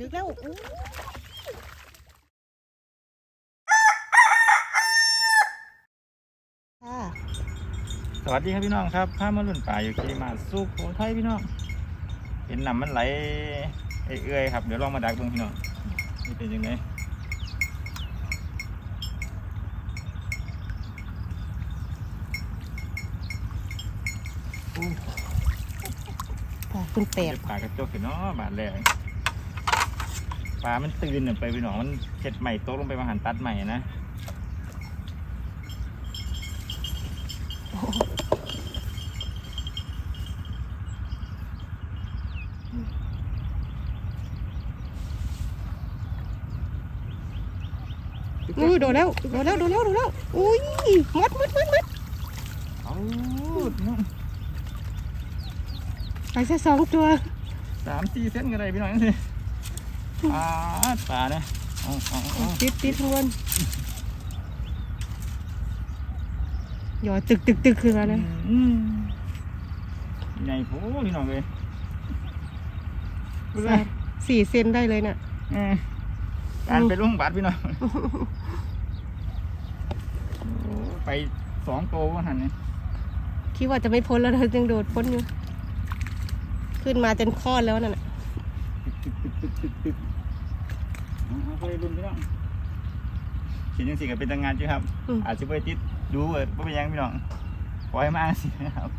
ดึกแล้วอู้ค่ะสวัสดีครับพี่น้องครับพามาลุ่นป่าอยู่ที่มาสุโขทัยพี่น้อง เห็นน้ำมันไหลเอื่อยๆครับ เดี๋ยวลองมาดักเบิ่งพี่น้อง นี่เป็นยังไงปลาคุณแปดเดี๋ยวปลากระจกเห็นเนาะบาดแรก ปลามันตื่นน่ะไปพี่น้องมันเช็ดใหม่โต๊ะลงไปมาหันตัดใหม่นะอู้โดนแล้วโดนแล้วโดนแล้วโดนแล้วอุ้ยมัดมัดมัดมัดเอาพี่น้องไปแค่สองตัวสามสี่เส้นกันเลยพี่น้องนี่สิ ปลาปลาเนี่ยเอาเอาเอาติดติดทวนหยอตึกตึกตึกคืออะไรอืมใหญ่โหพี่น้องเลยสามสี่เซนได้เลยน่ะอืมการไปล่วงบาดพี่น้องโอ้ไปสองโตว่าหันเนี่ยคิดว่าจะไม่พ้นแล้วเราจึงโดดพ้นอยู่ ขึ้นมาจนคลอดแล้วนั่นน่ะ เอาเอาไปรุ่นพี่น้องขีดยังสิกับเป็นตังงานจ้ครับ อืม อาจจะไปติดดูเออว่าเป็นหยังพี่น้องปล่อยมาสินะครับ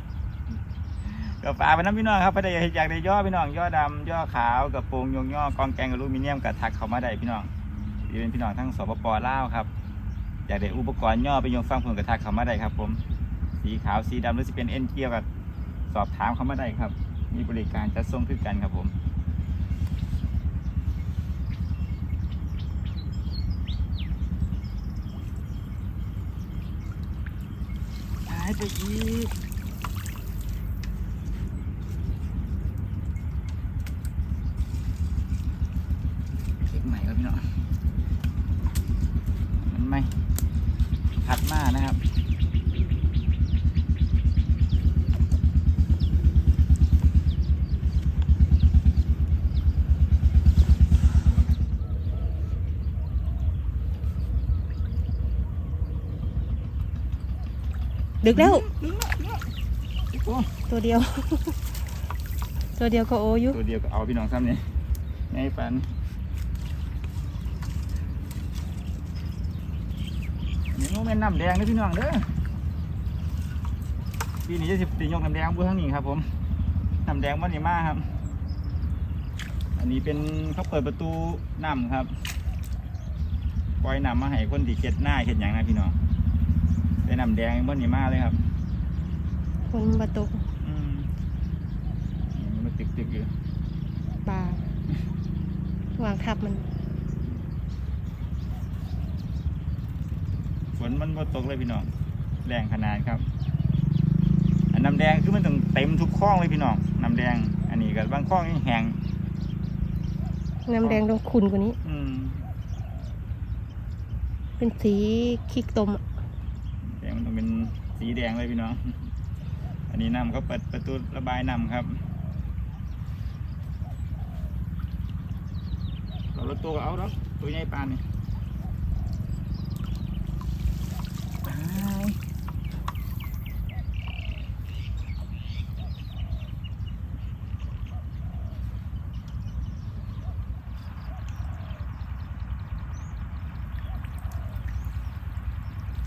กับปลาไปน้ำพี่น้องครับไปได้อยากได้ย่อพี่น้องย่อดำย่อขาวกับโปรงยงย่อกองแกงอลูมิเนียมกับทักเขามาได้พี่น้องที่เป็นพี่น้องทั้งสปปลาวครับ อยากได้อุปกรณ์ย่อไปยงฟังผลกระทักเขามาได้ครับ ผม สีขาวสีดำหรือจะเป็นเอ็นเกียวกับสอบถามเขามาได้ครับ มีบริการจัดส่งคือกันครับผม หายไปอีกเช็คใหม่ครับพี่น้องมันไม่พัดมานะครับ ดึกแล้ว ตัวเดียว ตัวเดียวก็โออยู่ตัวเดียวก็เอาพี่น้องซ้ำเนี่ยไงปันนี่โมเมนน้ำแดงนะพี่น้องเด้อปีนี้จะสิบตียกน้ำแดงบูทั้งนี้ครับ ผมน้ำแดงวันนี้มากครับ อันนี้เป็นเขาเปิดประตูน้ำครับปล่อยน้ำมาให้คนที่เก็ดหน้าเก็ดอย่างนะพี่น้อง ได้น้ำแดงวันนี้มาเลยครับคนมาตกอืมมันตึกตึกๆอยู่ปลาวางทับมัน ฝนมันบ่ตกเลยพี่น้องแรงขนาดครับอันน้ำแดงคือมันต้องเต็มทุกคลองเลยพี่น้องน้ำแดง อันนี้ก็บางคลองยังแห้งน้ำแดงต้องขุนกว่านี้ อืมเป็นสีคิกตมอะแดง มันต้องเป็นสีแดงเลยพี่น้อง อันนี้น้ำเขาเปิดประตูระบายน้ำครับเราลดตัวก็เอาแล้วตัวใหญ่ปานนี่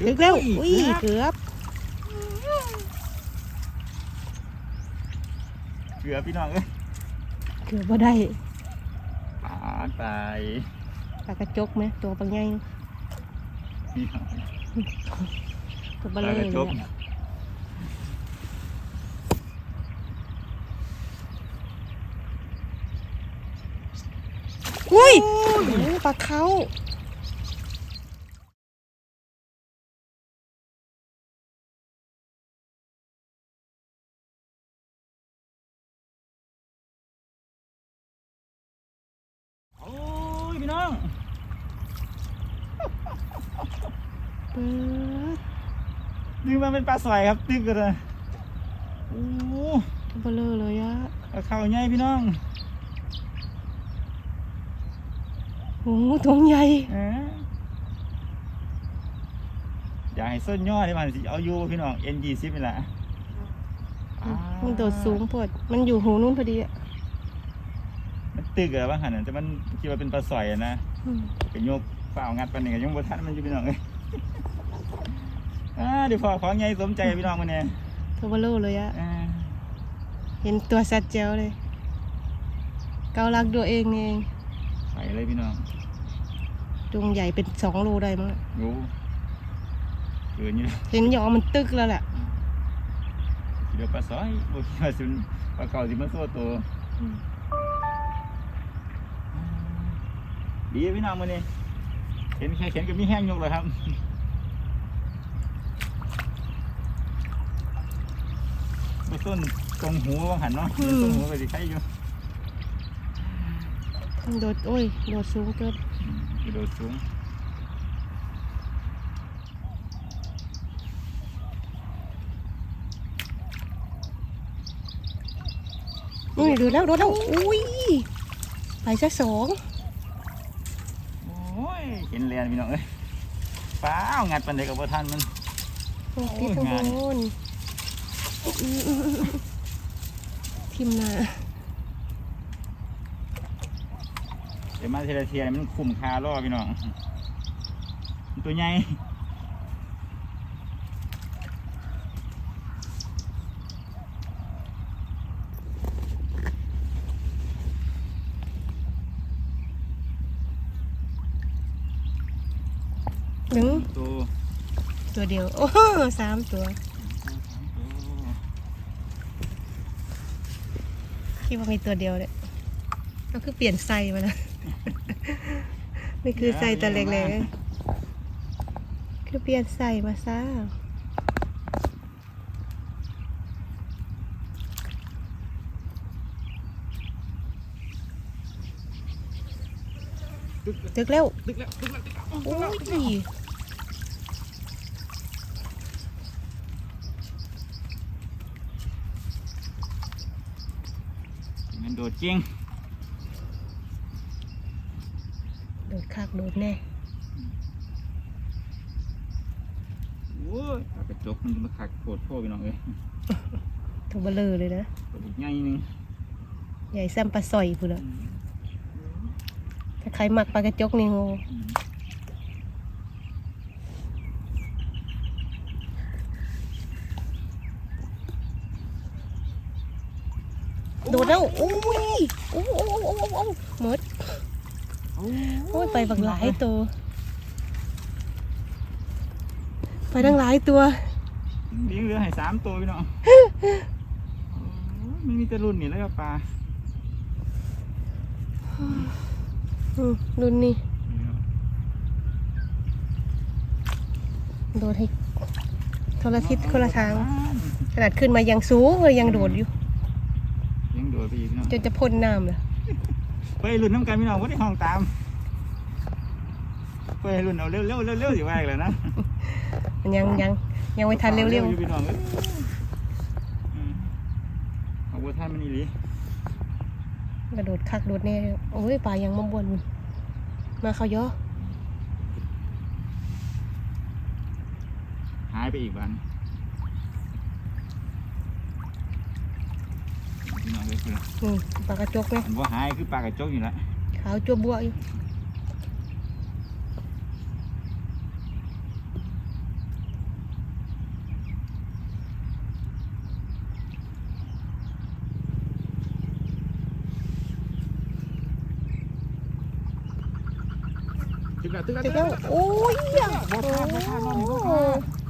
ดึกแล้วอุ้ยเกือบเกือบพี่น้องเอ้ยเกือบว่าได้ปาดไปปลากระจกไหมตัวบางใหญ่พี่น้องตัวเบปลลาเลกระจยกเนี่ยอุ้ยโอ้ปลาเขา โอ้ยพี่น้อง เปิด ดึงมา เป็นปลาสอยครับตึกกันเลยโอ้ตัวเบลอเลยอะปลาเข่าใหญ่พี่น้องโอ้โหตัวใหญ่เอ้ออยากให้ส้นย่อที่มันสิเอาอยู่พี่น้อง N20 นี่แหละอ่ามันโดดสูงโพดมันอยู่หูนู้นพอดีอะมันตึกเหรอบ้างหันน่ะแต่มันคิดว่าเป็นปลาสอยอะนะอืมไปโยกเปล่างัดปันนี่ก็ยังบ่ทันมันอยู่พี่น้องเอ้ย อ่าเดี๋ยวพอของใหญ่สมใจพี่น้องมื้อนี้ตัวเบลอเลยอะอ่าเห็นตัวสัตว์เจวเลย เกาลักตัวเองนี่เองไปเลยพี่น้องจุงใหญ่เป็นสองโลได้มั้งอะงูเกินอยู่แล้วเห็นหยอมันตึกแล้วแหละเดี๋ยวปลาสอยบ่คิดว่าสิปลาเก่าสิมาโซ่ตัวอืมดีพี่น้องมื้อนี้เห็นแค่เห็นก็มีแห้งยกเลยครับ บ่ต้นตรงหูว่าหันเนาะตรงหูก็สิใช้อยู่มันโดดโอ้ยโดดสูงเกินกระโดดสูงอุ้ยโดดแล้วโดดแล้วอุ้ยไปซะสองโอ้ยเห็นเรียนพี่น้องเอ้ยฟ้าวงัดปันเด็กกับพ่ท่านมัน โอ้ที่ข้างงานบน ทิมนาเดี๋ยวมาเทละเทียมันคุ้มค่ารอพี่น้อง ตัวใหญ่หนึ่งตัว ตัวเดียว โอ้โหสามตัว คิดว่ามีตัวเดียวเลยก็คือเปลี่ยนไซส์มาแล้วนี่คือไซส์ตัวเล็กๆคือเปลี่ยนไซส์มาซะตึกแล้วตึกแล้วตึกแล้วตึกแล้วโอ้ย มันโดดจริงโดดคักโดดแน่โอ้ยปากกระจกมันมาขักโคตรโคตรพี่น้องเอ้ยตัวเบลอเลยนะตัวอีกใหญ่หนึงใหญ่ซ้ำปลาสอยพูดละถ้าใครมักปลากระจกนี่โง โดดแล้วโอ้ยโอ้โอ้โอ้โอ้โอ้หมดโอ้โอ้ยไปบักหลายตัว ไปทั้งหลายตัวเลี้ยงเรือให้สามตัวพี่น้องโอ้ยไม่มีแต่รุ่นนี่แล้วก็ปลาอืมรุ่นนี้โดดให้โทรทิศคนละทาง ขนาดขึ้นมายังสูงเลยยังโดดอยู่ ยังโดดไปอีกพี่น้อง จนจะพ่นน้ำเลยไปรุ่นน้ำกันพี่น้องว่าได้ห้องตามไปรุ่นเอาเร็วเร็วเร็วเร็วสิว่าอีกแล้วนะมันยังยังยังไม่ทันเร็วอยู่พี่น้องเอ้ยอืมเอาวัวท่านมันนี่หลีๆกระโดดคักโดดแน่โอ้ยปลายังมาบวนมาเขาย่อหายไปอีกวันพี่น้ องเอ้ยคืออืมปลากระจกไหมมันว่าหายคือปลากระจกอยู่แล้วขาวจัวบัวอยู่ตึกแล้วตึกแล้วเดี๋ยวโอ้ยอะบ่พลาดบ่พลาดรอบนี้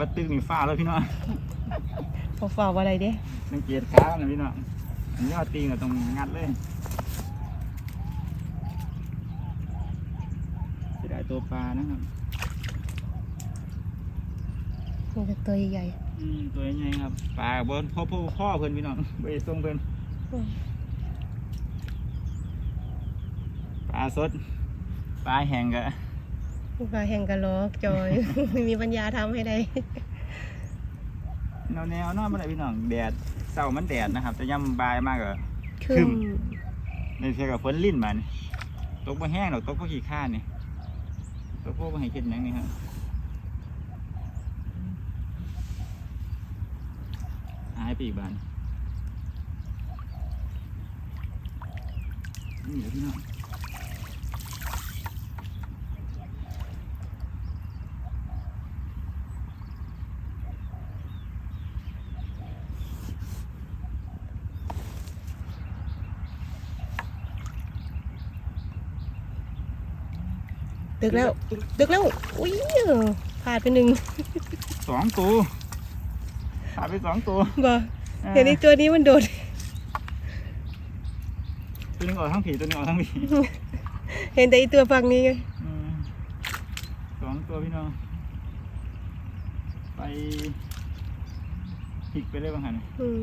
บ่พลาดมันว่าตึกนี่ฟ้าแล้วพี่น้องพอฝ่าอะไรเด้สังเกตขานะพี่น้องอันนี้เอาตีนก็ต้องงัดเลยจะได้ตัวปลานะครับมันจะตัวใหญ่อืมตัวใหญ่ครับปลาบนพ่อพ่อพ่อเพื่อนพี่น้องไปส่งเพื่อนๆอืมปลาสด ปลาแห้งกะ ปลาแห่งกะลอกจอย ไม่มีปัญญาทำให้ได้ แนวแนวๆเนอนมาได้พี่น้องแดดเสามันแดดนะครับแต่ย่ำบายมากก็ขึ้ขึ้นนในเทียกับฝนลิ้นมันตกบ่แห้งหรอกตกบ่ขี้ข้านนี่ตกบ่บ่ให้เฮ็ดหยังนี่ครับหายไปอีกบานนี่แหละพี่น้อง ตึกแล้วตึกแล้ว อุ้ยพลาดไปหนึ่งสองตัวขาดไปสองตัวบ่เห็นอีกตัวนี้มันโดด ตัวหนึงออกทั้งผีตัวหนึงออกทั้งผีเห็นแต่อีตัวฝั่งนี้ไงอืมสองตัวพี่น้อง ไปพลิกไปเลยบางหันอืม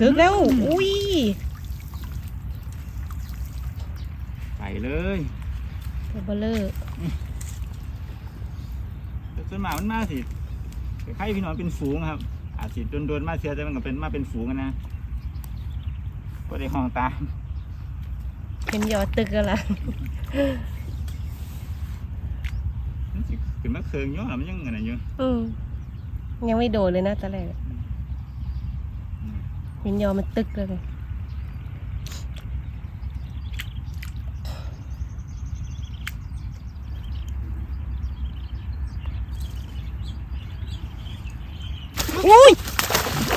ตึกแล้วอุ้ยไปเลยตัวเบลเลอร์แต่ส่วนมากมันมาสิใครพี่น้องเป็นฝูงครับ อาจสิโดนๆมาเสียแต่มันก็เป็นมาเป็นฝูงกันนะก็ได้ห้องตามเห็นยอดตึกแล้วล่ะมันสิขึ้นมาเคืองเยอะแล้วมันยังไงนะอยู่อืมยังไม่โดดเลยนะตอนแรก เห็นยอมันตึกเลยอุ้ย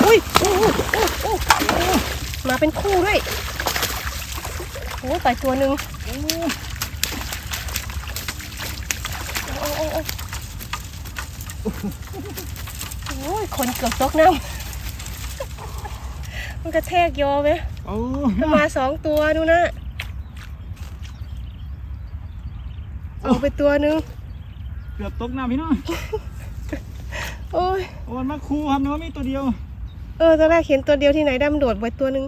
อุ้ยโอ้โหโอ้โหโอ้โหมาเป็นคู่ด้วยโอ้ยไปตัวหนึ่งโอ้โอ้โอ้โอ้โอ้ยคนเกือบตกน้ำ มันกระแทกยอไหมโอ้มันมาสองตัวดูนะ เอาไปตัวหนึ่งเกือบตกน้ำพี่น้องโอ้ยโอ้มันมาคู่ครับเนาะมีตัวเดียว เออตอนแรกเห็นตัวเดียวที่ไหนดำโดดไปตัวหนึ่ง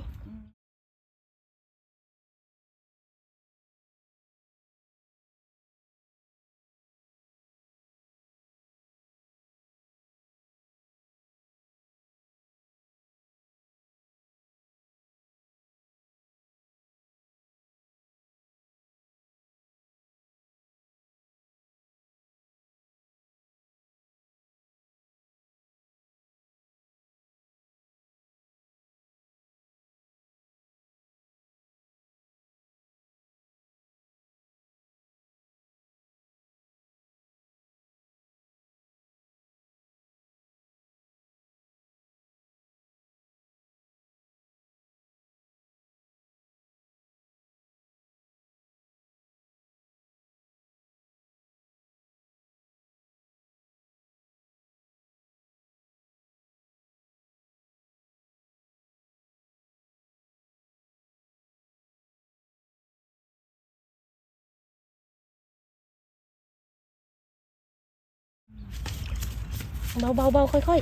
เบาเบาเบาค่อย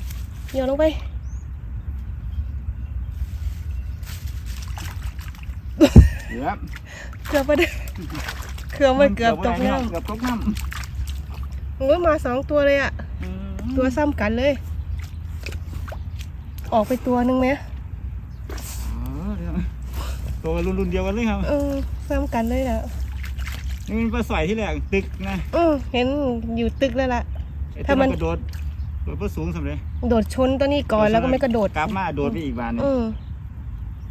ๆเหนียวลงไปเกือบเกือบไปเด้อเกือบมันเกือบตกน้เกือบตกน้ำโอ้ยมาสองตัวเลยอะำอืมตัวซ้ำกันเลย ออกไปตัวหนึ่งไหมอ๋อเดี๋ยวตัวรุ่นรุ่นๆเดียวกันเลยครับเออซ้ำกันเลยนะนี่มันปลาสอยที่แรกตึกนะอือเห็นอยู่ตึกแล้วล่ะไอ้ถ้าตัวมัมันนกระโดด โดดปลาสูงสำเร็จโดดชนตัวนี้ก่อนแล้วก็ไม่กระโดดกลับมาโดดไปอีกบานหนึงอือ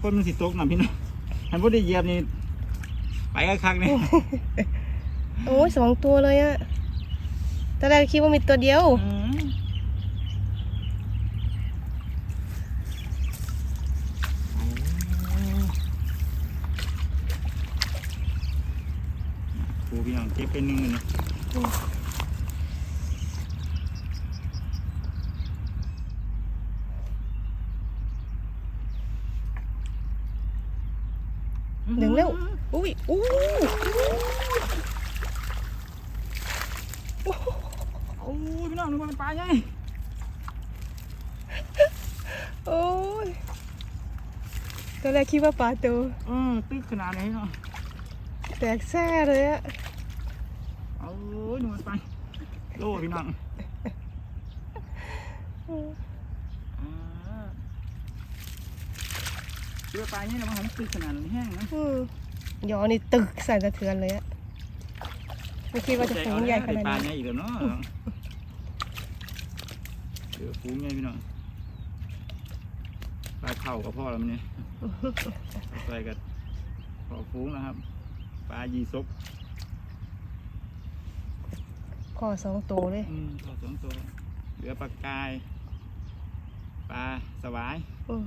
คนมันสิตกน้ำพี่น้องมันบ่ได้เหยียบนี่ไปคักๆนี่โอ้ยสองตัวเลยอะตอนแรกคิดว่ามีตัวเดียวอืมครูพี่น้องเก็บเป็นหนึ่งเลยนะ หนึ่งแล้ว อุ้ยอู้โอ้ยพี่น้องนึกว่าเป็นปลาไงโอ้ยตอนแรกคิดว่าปลาโตเออตึกขนาดไหนเนาะแตกแซ่เลยอะเอาหนูไปโลพี่น้องอ่าเชื่อปลานี่นะมันตึกขนาดนี้แห้งนะอืม ยอนี่ตึกสั่นสะเทือนเลยอะไม่คิดว่าจะฝูงใหญ่ขนาดปลานี้ ใหญ่อีกแล้วเนาะเดี๋ยวฟูงใหญ่พี่น้องปลาเข่ากับพ่อแล้วมันเนี่ยไปกับพอฟูงนะครับ ปลายีซกคอสองโตเลย อืมพอสองตัวเหลือปลากาย ปลาสวาย อืม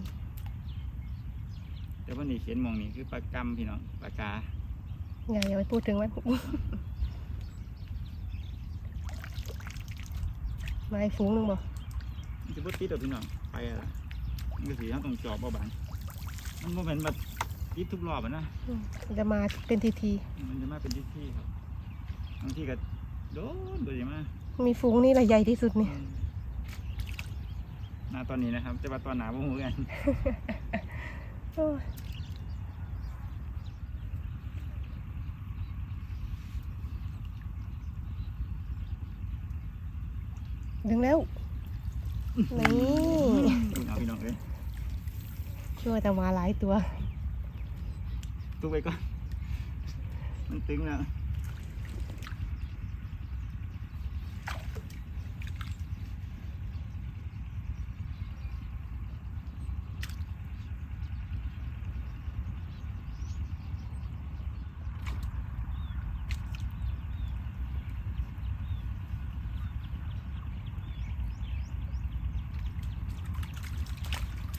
แต่ว่านี่เขียนหมองนี่คือปลากำพี่น้องปลากาอย่าอย่าไปพูดถึงมันมาอีกฝูงหนึงบ่มันจะบ่ติดดอกพี่น้องไปอะไรมันก็สีเขาต้องจอบเอาบางมันบ่เป็นแบบติดทุกรอบอะนะอืมจะมาเป็นทีทีมันจะมาเป็นที่ที่ครับบางที่ก็โดนโดยมา ๆมีฝูงนี่แหละใหญ่ที่สุดนี่ หน้าตอนนี้นะครับแต่ว่าตอนหนาบ่ฮู้กัน โอ้ย ดึงแล้วนี่เอาพี่น้องเอ้ยช่วยแต่มาหลายตัวตู้ไปก่อน มันตึงแล้ว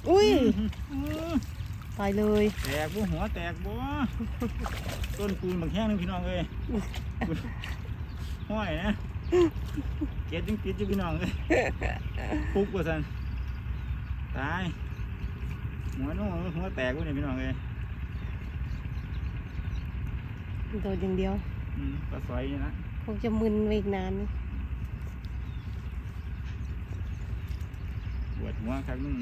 อุ้ย อื้อ ไปเลยแตกบ่หัวแตกบ่ต้นปูนบางแห้งนึงพี่น้องเอ้ยห้อยนะเกล็ดยังติดอยู่พี่น้องเอ้ยปุกว่าซั่นตายหัวโน้หัวแตกบ่เนี่ยพี่น้องเอ้ยโดดอย่างเดียวอืมปลาสอยนี่นะคงจะมึนไปอีกนานนี่ปวดหัวครับนึง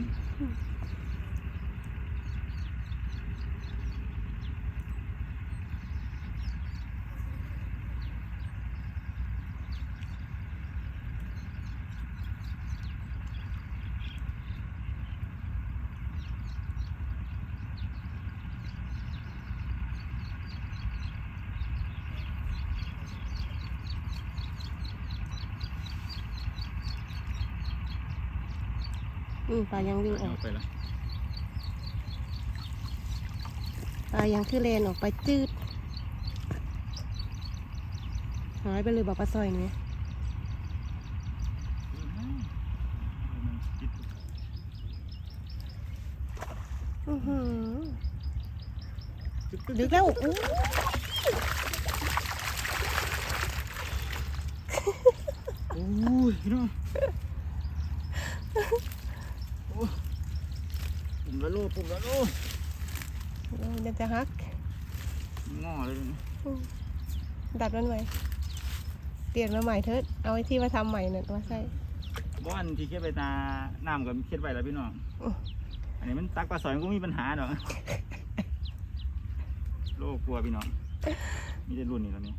ปลายังวิ่งออเอากไปละปลายังคือเลนออกไปจืด หายไปเลยบอกปลาซอยนี่อื้อหือดึกแล้วอู้โอ้ยพี่น้องโอ้ ปุ่มละโลปุ่มละโลเดี๋ยวจะฮักงอเลยนะดัดมันไว้เปลี่ยนมาใหม่เถิดเอาไอ้ที่มาทำใหม่น่ะมาใส่บ้านที่เค็ดไปตาน้ำกับเค็ดไปแล้วพี่น้องอื้ออันนี้มันตักปลาสอยมันก็มีปัญหาดอกโลกลัวพี่น้องมีแต่รุ่นนี้แล้วนี่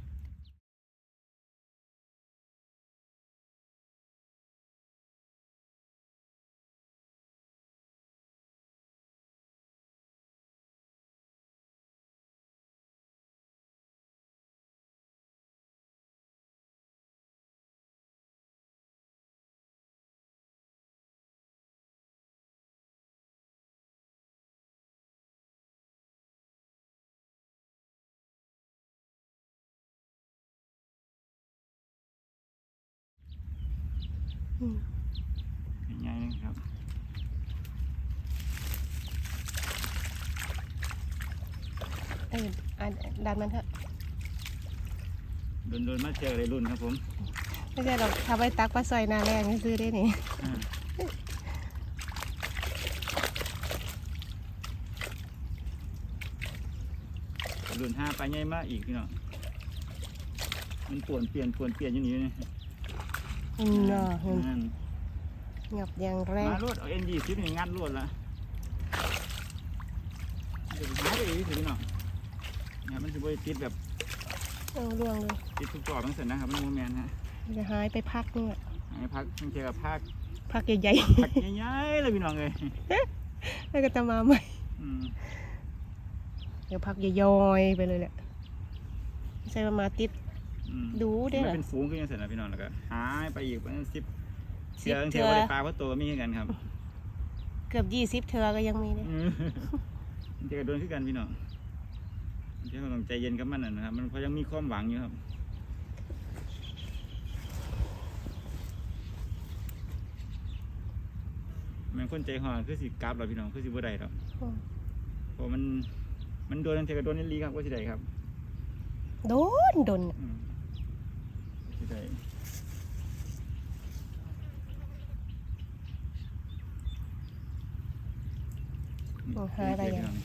เอออะดัดมันเถอะโดนๆมาเจอเลยรุ่นครับผมไม่ใช่หรอกทำไว้ตักปลาซอยหนาแรงนี่ซื้อได้นี่อ่ารุ่นห้าไปลาใหญ่มากอีกพี่น้องมันป่วนเปลี่ยนป่วนเปลี่ยนอยู่นี่นะอืมเนาะอืมนั่นงับอย่างแรงมารวดเอาเอ็นยี่สิบนี่งัดรวดละเดี๋ยวหายไปอีกสิพี่น้อง นะครับมันจะบ่ได้ติดแบบเอาล่วงเลยติดทุกจอบทั้งเสร็จนะครับมันโมแมนฮะมันจะหายไปพักนึงอะให้พักเกี่ยวกับพักพักใหญ่พักใหญ่ๆเลยพี่น้องเลยๆ แล้วก็จะมาใหม่ อืมเดี๋ยวพักย่อยๆไปเลยแหละไม่ใช่ว่ามาติดอืมดูเด้อมันเป็นฝูงขึ้นยังเสร็จนะพี่น้องแล้วก็หายไปอีกประมาณสิบสิเชืบองเทเทื่วอได้ปลาเพราะตัวมีคือกันครับเกือบยี่สิบเทือก็ยังมีเลยอืมมันจะกระโดนขึ้นกันพี่น้อง มันจะต้องใจเย็นกับมันน่ะนะครับ มันเพราะยังมีความหวังอยู่ครับมันคนใจห่อคือสิกราบเราพี่น้องคือสิบ่ได้หรอกอืมเพราะมัน มันโดนเทกระโดนนี่ลีครับก็สิได้ครับ โดนโดนอืมสิได้โอ้หายไปโอเคยังพี่น้อง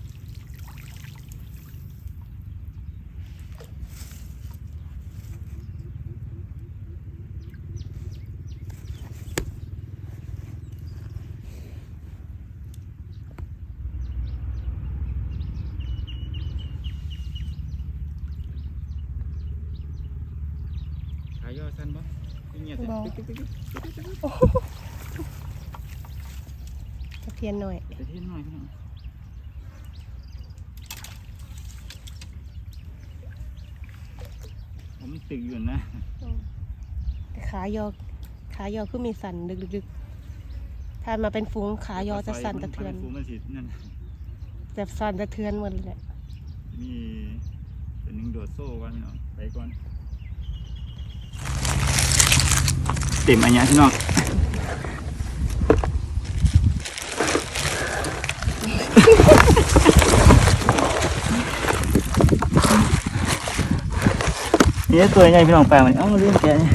ขายย่อสั้นบ่ เงียบๆแต่ตึ๊กตึ๊กตึ๊กตึ๊กตึ๊กตึ๊กตะเพียนหน่อยแต่ที่น้อยพี่น้องผมมันตึกอยู่นะแต่ขายอขายอคือมีสั่นดึกๆถ้ามาเป็นฝูงขายอจะสั่นสะเทือนฟูมันสินั่นแบบสั่นสะเทือนหมดเลยแหละมีตัวหนึ่งโดดโซ่ก่อนพี่น้องไปก่อน เต็มอันเนี้ยพี่น้องนี่ตัวใหญ่พี่น้องแปลมันเอ้าเรื่องแกนี่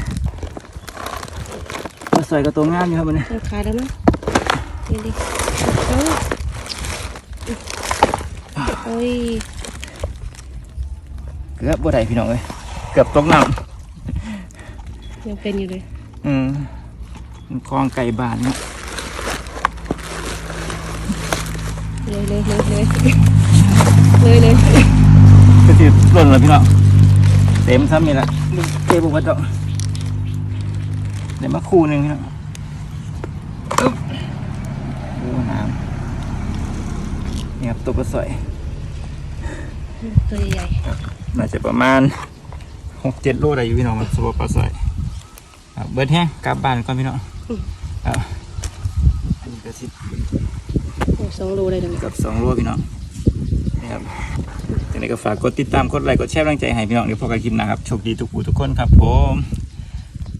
มาใส่กับตัวงามอยู่ครับวันนี้เอาขายแล้วมั้งดีดิโอ้ยโอ้ยเกือบบ่ได้พี่น้องเลยเกือบตกน้ยังเป็นอยู่เลยำอืมมันคลองไก่บานเนาะเลยเลยเลยเลยเลยเลยก็สิหล่นแล้วพี่น้องเต็มซ้ำนี่แหละเจ๊บุกวัดดอกเดี๋ยวมาคู่หนึ่งพี่น้องอึ๊บดูน้ำนี่ครับตัวปลาสอยตัวใหญ่น่าจะประมาณหกเจ็ดโลได้อยู่พี่น้องมันสำหรับปลาสอยครับ เบิดแห้งกลับบ้านก่อนพี่น้องเอาอันนี้ก็สิโอ้สองโลเลยเดี๋ยวนี้กับสองโลพี่น้องนี่ครับยังไงก็ฝากกดติดตามกดไลค์กดแชร์กำลังใจให้พี่น้องเดี๋ยวพบกันคลิปหน้าครับโชคดีทุกผู้ทุกคนครับผม